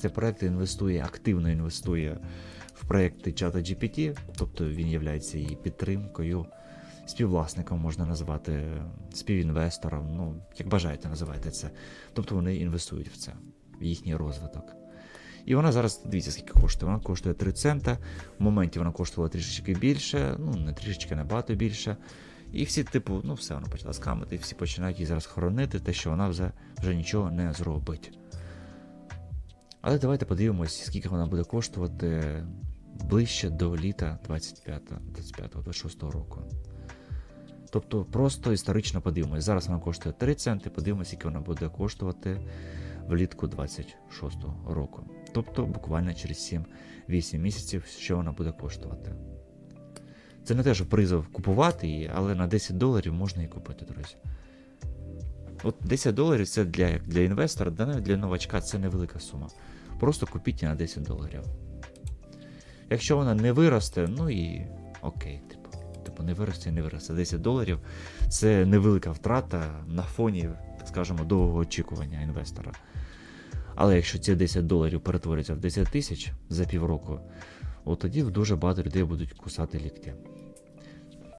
Цей проект інвестує, активно інвестує в проекти чата GPT, тобто він є її підтримкою, співвласником можна назвати, співінвестором, ну, як бажаєте, називайте це. Тобто вони інвестують в це, в їхній розвиток. І вона зараз, дивіться, скільки коштує. Вона коштує 3 цента. В моменті вона коштувала трішечки більше, ну не трішечки набагато більше. І всі, типу, ну все, вона почала скамити, і всі починають її зараз хоронити, те, що вона вже, вже нічого не зробить. Але давайте подивимось, скільки вона буде коштувати ближче до літа 25-26 року. Тобто просто історично подивимось. Зараз вона коштує 3 центи, подивимось, скільки вона буде коштувати влітку 26 року. Тобто буквально через 7-8 місяців, що вона буде коштувати. Це не те, що призов купувати її, але на 10 доларів можна її купити, друзі. От 10 доларів це для, для інвестора, да навіть для новачка це невелика сума. Просто купіть на 10 доларів. Якщо вона не виросте, ну і окей, типу, типу не виросте і не виросте. 10 доларів це невелика втрата на фоні, так скажемо, довгого очікування інвестора. Але якщо ці 10 доларів перетворяться в 10 тисяч за півроку, от тоді дуже багато людей будуть кусати лікті.